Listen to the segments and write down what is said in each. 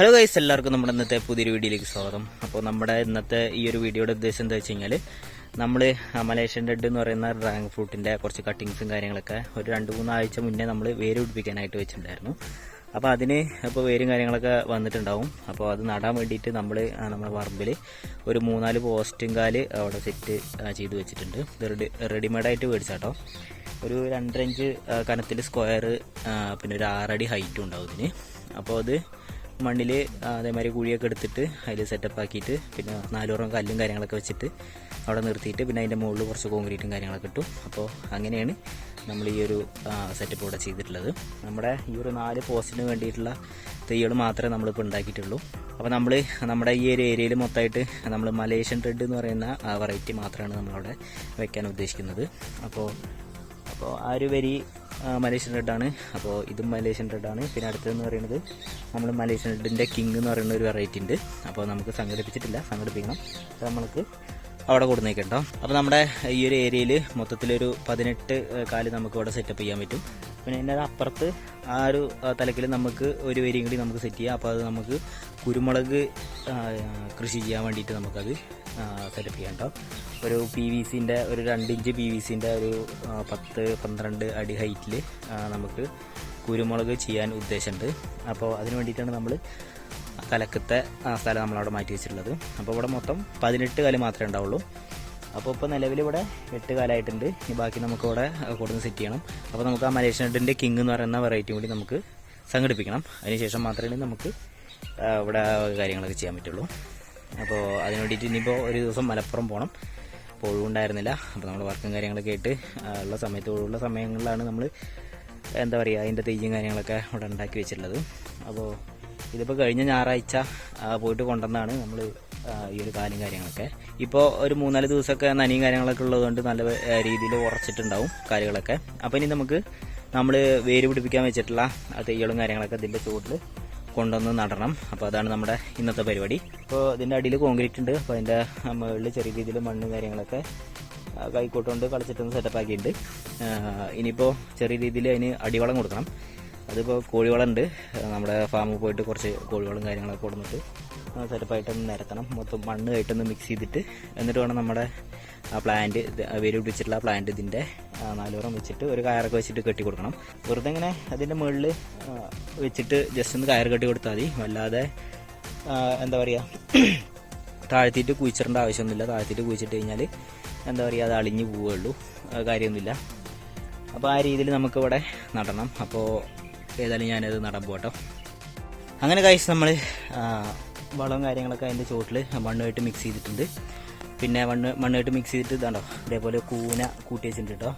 Hello guys എല്ലാവർക്കും നമ്മുടെ ഇന്നത്തെ പുതിയൊരു വീഡിയോയിലേക്ക് സ്വാഗതം. അപ്പോൾ നമ്മുടെ ഇന്നത്തെ ഈ ഒരു വീഡിയോയുടെ ഉദ്ദേശം എന്താ വെച്ച് കഴിഞ്ഞാൽ നമ്മൾ മലേഷ്യൻ റെഡ് എന്ന് പറയുന്ന ഡ്രാഗൺ ഫ്രൂട്ടിന്റെ കുറച്ച് കട്ടിങ്സും കാര്യങ്ങളൊക്കെ ഒരു രണ്ട് മൂന്ന് ആഴ്ച മുന്നേ നമ്മൾ വേര് പിടിപ്പിക്കാനായിട്ട് വെച്ചിട്ടുണ്ടായിരുന്നു. അപ്പോൾ അതിന് ഇപ്പോൾ വേരും കാര്യങ്ങളൊക്കെ വന്നിട്ടുണ്ടാവും. അപ്പോൾ അത് നടാൻ വേണ്ടിയിട്ട് നമ്മൾ നമ്മുടെ പറമ്പിൽ ഒരു മൂന്നാൽ പോസ്റ്റും കാൽ അവിടെ സെറ്റ് ചെയ്ത് വെച്ചിട്ടുണ്ട്. റെഡി റെഡിമെയ്ഡായിട്ട് മേടിച്ചാട്ടോ ഒരു രണ്ടര ഇഞ്ച് കനത്തിൽ സ്ക്വയർ പിന്നെ ഒരു ആറടി ഹൈറ്റും ഉണ്ടാവും ഇതിന്. അപ്പോൾ അത് മണ്ണിൽ അതേമാതിരി കുഴിയൊക്കെ എടുത്തിട്ട് അതിൽ സെറ്റപ്പ് ആക്കിയിട്ട് പിന്നെ നാലോറം കല്ലും കാര്യങ്ങളൊക്കെ വെച്ചിട്ട് അവിടെ നിർത്തിയിട്ട് പിന്നെ അതിന്റെ മുകളിൽ കുറച്ച് കോൺക്രീറ്റും കാര്യങ്ങളൊക്കെ ഇട്ടു. അപ്പോൾ അങ്ങനെയാണ് നമ്മൾ ഈ ഒരു സെറ്റപ്പ് ഇവിടെ ചെയ്തിട്ടുള്ളത്. നമ്മുടെ ഈ ഒരു നാല് പോസ്റ്റിന് വേണ്ടിയിട്ടുള്ള തൈകൾ മാത്രമേ നമ്മളിപ്പോൾ ഉണ്ടാക്കിയിട്ടുള്ളൂ. അപ്പോൾ നമ്മൾ നമ്മുടെ ഈ ഒരു ഏരിയയിൽ മൊത്തമായിട്ട് നമ്മൾ മലേഷ്യൻ റെഡ് എന്ന് പറയുന്ന വെറൈറ്റി മാത്രമാണ് നമ്മളവിടെ വെക്കാൻ ഉദ്ദേശിക്കുന്നത്. അപ്പോൾ അപ്പോൾ ആ ഒരു വരി മലേഷ്യൻ റെഡാണ് അപ്പോൾ ഇതും മലേഷ്യൻ റെഡാണ് പിന്നെ അടുത്തതെന്ന് പറയുന്നത് നമ്മൾ മലേഷ്യൻ റെഡിന്റെ കിങ് എന്ന് പറയുന്ന ഒരു വെറൈറ്റി ഉണ്ട്. അപ്പോൾ നമുക്ക് സംഘടിപ്പിച്ചിട്ടില്ല. സംഘടിപ്പിക്കണം. അപ്പോൾ നമ്മൾക്ക് അവിടെ കൊടുന്നേക്കട്ടോ അപ്പോൾ നമ്മുടെ ഈ ഒരു ഏരിയയിൽ മൊത്തത്തിലൊരു പതിനെട്ട് കാൽ നമുക്ക് ഇവിടെ സെറ്റപ്പ് ചെയ്യാൻ പറ്റും. പിന്നെ അതിന്റെ അപ്പുറത്ത് ആ ഒരു തലക്കിൽ നമുക്ക് ഒരു വേരിയും കൂടി നമുക്ക് സെറ്റ് ചെയ്യാം. അപ്പോൾ അത് നമുക്ക് കുരുമുളക് കൃഷി ചെയ്യാൻ വേണ്ടിയിട്ട് നമുക്കത് സെറ്റപ്പ് ചെയ്യാം കേട്ടോ. ഒരു പി വി സിന്റെ ഒരു രണ്ട് ഇഞ്ച് പി വി സിന്റെ ഒരു പത്ത് പന്ത്രണ്ട് അടി ഹൈറ്റിൽ നമുക്ക് കുരുമുളക് ചെയ്യാൻ ഉദ്ദേശമുണ്ട്. അപ്പോൾ അതിന് വേണ്ടിയിട്ടാണ് നമ്മൾ കലക്കത്തെ സ്ഥലം നമ്മളവിടെ മാറ്റി വെച്ചിട്ടുള്ളത്. അപ്പോൾ ഇവിടെ മൊത്തം പതിനെട്ട് കാൽ മാത്രമേ ഉണ്ടാവുള്ളൂ. അപ്പോൾ ഇപ്പോൾ നിലവിൽ ഇവിടെ എട്ട് കാലായിട്ടുണ്ട്. ഇനി ബാക്കി നമുക്ക് ഇവിടെ കൊടുന്ന് സെറ്റ് ചെയ്യണം. അപ്പോൾ നമുക്ക് ആ മലേഷ്യൻ ഹെഡിന്റെ കിങ് എന്ന് പറയുന്ന വെറൈറ്റി കൂടി നമുക്ക് സംഘടിപ്പിക്കണം. അതിനുശേഷം മാത്രമേ നമുക്ക് ഇവിടെ കാര്യങ്ങളൊക്കെ ചെയ്യാൻ പറ്റുള്ളൂ. അപ്പോൾ അതിന് വേണ്ടിയിട്ട് ഇനിയിപ്പോൾ ഒരു ദിവസം മലപ്പുറം പോകണം. അപ്പോൾ ഒഴിവുണ്ടായിരുന്നില്ല. അപ്പോൾ നമ്മൾ വർക്കും കാര്യങ്ങളൊക്കെ ആയിട്ട് ഉള്ള സമയത്ത് ഒഴിവുള്ള സമയങ്ങളിലാണ് നമ്മൾ എന്താ പറയുക അതിന്റെ തെയ്യും കാര്യങ്ങളൊക്കെ ഇവിടെ ഉണ്ടാക്കി വെച്ചിട്ടുള്ളത്. അപ്പോൾ ഇതിപ്പോൾ കഴിഞ്ഞ ഞായറാഴ്ച പോയിട്ട് കൊണ്ടുവന്നാണ് നമ്മൾ ഈ ഒരു കാലും കാര്യങ്ങളൊക്കെ. ഇപ്പോൾ ഒരു മൂന്നാൽ ദിവസമൊക്കെ നനിയും കാര്യങ്ങളൊക്കെ ഉള്ളതുകൊണ്ട് നല്ല രീതിയിൽ ഉറച്ചിട്ടുണ്ടാവും കാര്യങ്ങളൊക്കെ അപ്പോൾ ഇനി നമുക്ക് നമ്മൾ വേര് പിടിപ്പിക്കാൻ വെച്ചിട്ടുള്ള ആ കാര്യങ്ങളൊക്കെ ഇതിന്റെ ചുവട്ടിൽ കൊണ്ടുവന്ന് നടണം. അപ്പോൾ അതാണ് നമ്മുടെ ഇന്നത്തെ പരിപാടി. ഇപ്പോൾ ഇതിന്റെ അടിയിൽ കോൺക്രീറ്റ് ഉണ്ട്. അപ്പോൾ അതിന്റെ മുകളിൽ ചെറിയ രീതിയിൽ മണ്ണ് കാര്യങ്ങളൊക്കെ കൈക്കോട്ടുകൊണ്ട് കളിച്ചിട്ടൊന്ന് സെറ്റപ്പ് ആക്കിയിട്ടുണ്ട്. ഇനിയിപ്പോൾ ചെറിയ രീതിയിൽ അതിന് അടിവളം കൊടുക്കണം. അതിപ്പോൾ കോഴിവളം ഉണ്ട് നമ്മുടെ ഫാമിൽ പോയിട്ട് കുറച്ച് കോഴിവളം കാര്യങ്ങളൊക്കെ കൊടുത്തിട്ട് സെറ്റപ്പായിട്ടൊന്ന് നിരത്തണം. മൊത്തം മണ്ണ് ആയിട്ടൊന്ന് മിക്സ് ചെയ്തിട്ട് എന്നിട്ട് വേണം നമ്മുടെ പ്ലാന്റ് വേര് പിടിച്ചിട്ടുള്ള പ്ലാന്റ് ഇതിന്റെ നാലുപുറം വെച്ചിട്ട് ഒരു കയറൊക്കെ വെച്ചിട്ട് കെട്ടി കൊടുക്കണം. വെറുതെ ഇങ്ങനെ അതിന്റെ മുകളിൽ വെച്ചിട്ട് ജസ്റ്റ് ഒന്ന് കയർ കെട്ടി കൊടുത്താൽ മതി. വല്ലാതെ എന്താ പറയുക താഴ്ത്തിയിട്ട് കുഴിച്ചിടേണ്ട ആവശ്യമൊന്നുമില്ല. താഴ്ത്തിയിട്ട് കുഴിച്ചിട്ട് കഴിഞ്ഞാൽ എന്താ പറയുക അത് അളിഞ്ഞു പോവുകയുള്ളൂ. കാര്യമൊന്നുമില്ല. അപ്പോൾ ആ രീതിയിൽ നമുക്കിവിടെ നടണം. അപ്പോൾ ഏതായാലും ഞാനത് നടാൻ പോകട്ടോ. അങ്ങനെ കഴിച്ച് നമ്മൾ വളവും കാര്യങ്ങളൊക്കെ അതിന്റെ ചുവട്ടിൽ മണ്ണുമായിട്ട് മിക്സ് ചെയ്തിട്ടുണ്ട്. പിന്നെ മണ്ണ് മണ്ണുമായിട്ട് മിക്സ് ചെയ്തിട്ട് ഇതാണ്ടോ ഇതേപോലെ കൂന കൂട്ടി വെച്ചിട്ടുണ്ട് കേട്ടോ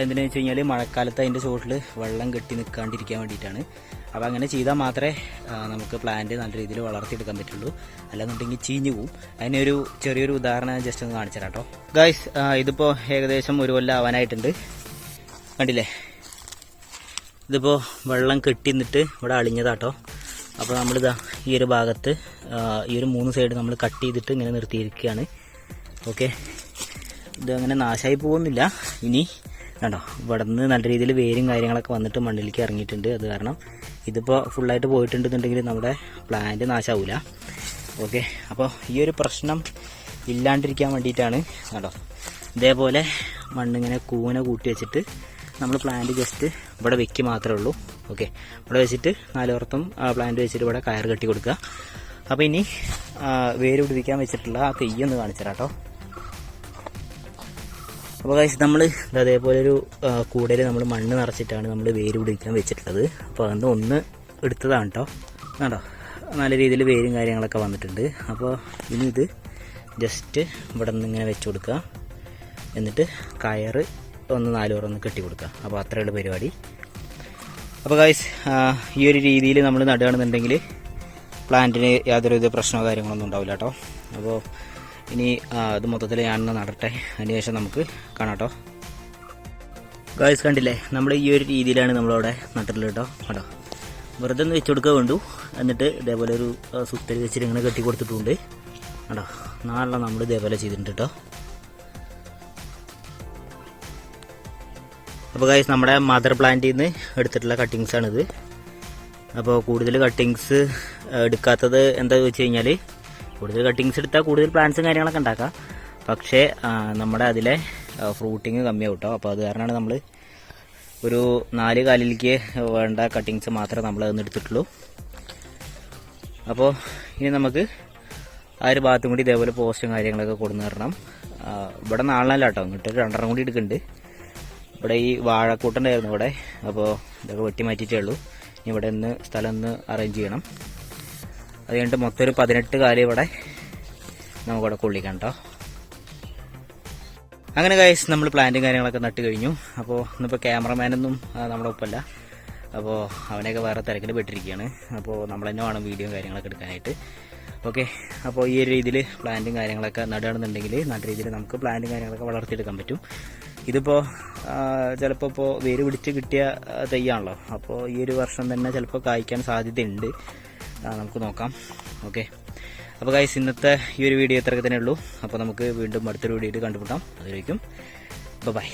എന്തിനാന്ന് വെച്ച് കഴിഞ്ഞാൽ മഴക്കാലത്ത് അതിന്റെ ചുവട്ടിൽ വെള്ളം കെട്ടി നിൽക്കാണ്ടിരിക്കാൻ വേണ്ടിയിട്ടാണ്. അപ്പോൾ അങ്ങനെ ചെയ്താൽ മാത്രമേ നമുക്ക് പ്ലാന്റ് നല്ല രീതിയിൽ വളർത്തിയെടുക്കാൻ പറ്റുള്ളൂ. അല്ലാന്നുണ്ടെങ്കിൽ ചീഞ്ഞു പോവും. അതിനൊരു ചെറിയൊരു ഉദാഹരണം ജസ്റ്റ് ഒന്ന് കാണിച്ചു തരാം കേട്ടോ ഗൈസ് ഇതിപ്പോൾ ഏകദേശം ഒരു കൊല്ലം ആവാനായിട്ടുണ്ട്. കണ്ടില്ലേ? ഇതിപ്പോൾ വെള്ളം കെട്ടി നിന്നിട്ട് ഇവിടെ അളിഞ്ഞതാട്ടോ. അപ്പോൾ നമ്മളിതാ ഈ ഒരു ഭാഗത്ത് ഈ ഒരു മൂന്ന് സൈഡ് നമ്മൾ കട്ട് ചെയ്തിട്ട് ഇങ്ങനെ നിർത്തിയിരിക്കുകയാണ്. ഓക്കെ അങ്ങനെ നാശമായി പോകുന്നില്ല. ഇനി കണ്ടോ ഇവിടെ നിന്ന് നല്ല രീതിയിൽ വേരും കാര്യങ്ങളൊക്കെ വന്നിട്ട് മണ്ണിലേക്ക് ഇറങ്ങിയിട്ടുണ്ട്. അത് കാരണം ഇതിപ്പോൾ ഫുള്ളായിട്ട് പോയിട്ടുണ്ടെന്നുണ്ടെങ്കിൽ നമ്മുടെ പ്ലാന്റ് നാശമാവില്ല ഓക്കെ അപ്പോൾ ഈ ഒരു പ്രശ്നം ഇല്ലാണ്ടിരിക്കാൻ വേണ്ടിയിട്ടാണ് കേട്ടോ ഇതേപോലെ മണ്ണിങ്ങനെ കൂന കൂട്ടി വെച്ചിട്ട് നമ്മൾ പ്ലാന്റ് ജസ്റ്റ് ഇവിടെ വെക്ക് മാത്രമേ ഉള്ളൂ. ഓക്കെ ഇവിടെ വെച്ചിട്ട് നാലുപുറത്തും പ്ലാന്റ് വെച്ചിട്ട് ഇവിടെ കയർ കെട്ടി കൊടുക്കുക. അപ്പോൾ ഇനി വേര് പിടിപ്പിക്കാൻ വെച്ചിട്ടുള്ള ആ തെയ്യൊന്ന് കാണിച്ചു കേട്ടോ അപ്പോൾ കഴിച്ച് നമ്മൾ അതേപോലെ ഒരു കൂടയിൽ നമ്മൾ മണ്ണ് നിറച്ചിട്ടാണ് നമ്മൾ വേര് പിടിപ്പിക്കാൻ വെച്ചിട്ടുള്ളത്. അപ്പോൾ അന്ന് ഒന്ന് എടുത്തതാണ് കേട്ടോ കണ്ടോ? നല്ല രീതിയിൽ വേരും കാര്യങ്ങളൊക്കെ വന്നിട്ടുണ്ട്. അപ്പോൾ ഇനി ഇത് ജസ്റ്റ് ഇവിടെ നിന്ന് ഇങ്ങനെ വെച്ച് കൊടുക്കുക. എന്നിട്ട് കയറ് ഒന്ന് നാലുപുറം ഒന്ന് കെട്ടി കൊടുക്കുക. അപ്പോൾ അത്രയുള്ള പരിപാടി. അപ്പോൾ ഗൈസ് ഈ ഒരു രീതിയിൽ നമ്മൾ നടുകയാണെന്നുണ്ടെങ്കിൽ പ്ലാന്റിന് യാതൊരുവിധ പ്രശ്നമോ കാര്യങ്ങളൊന്നും ഉണ്ടാവില്ല കേട്ടോ അപ്പോൾ ഇനി അത് മൊത്തത്തിൽ ഞാനൊന്ന് നടട്ടെ. അതിനുശേഷം നമുക്ക് കാണാം കേട്ടോ ഗൈസ് കണ്ടില്ലേ? നമ്മൾ ഈ ഒരു രീതിയിലാണ് നമ്മളവിടെ നട്ടിട്ടുള്ളത് കേട്ടോ കേട്ടോ വെറുതെ ഒന്ന് വെച്ചു കൊടുക്കുക വേണ്ടു. എന്നിട്ട് ഇതേപോലെ ഒരു സുത്തരി വെച്ചിട്ട് ഇങ്ങനെ കെട്ടി കൊടുത്തിട്ടുണ്ട്. കേട്ടോ നാളെ നമ്മൾ ഇതേപോലെ ചെയ്തിട്ടുണ്ട് കേട്ടോ അപ്പോൾ ഗൈസ് നമ്മുടെ മദർ പ്ലാന്റിൽ നിന്ന് എടുത്തിട്ടുള്ള കട്ടിങ്സ് ആണിത്. അപ്പോൾ കൂടുതൽ കട്ടിങ്സ് എടുക്കാത്തത് എന്താ വെച്ച് കഴിഞ്ഞാൽ കൂടുതൽ കട്ടിങ്സ് എടുത്താൽ കൂടുതൽ പ്ലാന്റ്സും കാര്യങ്ങളൊക്കെ ഉണ്ടാക്കാം. പക്ഷേ നമ്മുടെ അതിലെ ഫ്രൂട്ടിങ് കമ്മിയാവും കേട്ടോ അപ്പോൾ അത് കാരണമാണ് നമ്മൾ ഒരു നാല് കാലിലേക്ക് വേണ്ട കട്ടിങ്സ് മാത്രമേ നമ്മൾ അതൊന്ന് എടുത്തിട്ടുള്ളൂ. അപ്പോൾ ഇനി നമുക്ക് ആ ഒരു ഭാഗത്തും കൂടി ഇതേപോലെ പോസ്റ്റും കാര്യങ്ങളൊക്കെ കൊടുന്ന് തരണം. ഇവിടെ നാളല്ല കേട്ടോ ഇങ്ങോട്ട് രണ്ടെണ്ണം കൂടി എടുക്കുന്നുണ്ട്. ഇവിടെ ഈ വാഴക്കൂട്ടുണ്ടായിരുന്നു ഇവിടെ. അപ്പോൾ ഇതൊക്കെ വെട്ടി മാറ്റിയിട്ടേ ഉള്ളൂ. ഇവിടെ ഒന്ന് സ്ഥലം ഒന്ന് അറേഞ്ച് ചെയ്യണം. അത് കഴിഞ്ഞിട്ട് മൊത്തം ഒരു പതിനെട്ട് കാലം ഇവിടെ നമുക്കിവിടെ കൊള്ളിക്കാം കേട്ടോ അങ്ങനെ കായസ് നമ്മൾ പ്ലാന്റും കാര്യങ്ങളൊക്കെ നട്ട് കഴിഞ്ഞു. അപ്പോൾ ഇന്നിപ്പോൾ ക്യാമറമാനൊന്നും നമ്മുടെ ഒപ്പമല്ല അപ്പോൾ അവനെയൊക്കെ വേറെ തിരക്കിൽ പെട്ടിരിക്കുകയാണ്. അപ്പോൾ നമ്മൾ തന്നെ വേണം വീഡിയോ കാര്യങ്ങളൊക്കെ എടുക്കാനായിട്ട്. ഓക്കെ അപ്പോൾ ഈ ഒരു രീതിയിൽ പ്ലാന്റും കാര്യങ്ങളൊക്കെ നടുകയാണെന്നുണ്ടെങ്കിൽ നല്ല രീതിയിൽ നമുക്ക് പ്ലാന്റും കാര്യങ്ങളൊക്കെ വളർത്തിയെടുക്കാൻ പറ്റും. ഇതിപ്പോൾ ചിലപ്പോൾ ഇപ്പോൾ വേര് പിടിച്ച് കിട്ടിയ തെയ്യാണല്ലോ. അപ്പോൾ ഈ ഒരു വർഷം തന്നെ ചിലപ്പോൾ കായ്ക്കാൻ സാധ്യതയുണ്ട്. നമുക്ക് നോക്കാം. ഓക്കെ. അപ്പോൾ ഗൈസ് ഇന്നത്തെ ഈ ഒരു വീഡിയോ ഇത്രയൊക്കെ തന്നെ ഉള്ളൂ അപ്പോൾ നമുക്ക് വീണ്ടും അടുത്തൊരു വീഡിയോയിൽ കണ്ടുമുട്ടാം. അതിലേക്കും ബൈ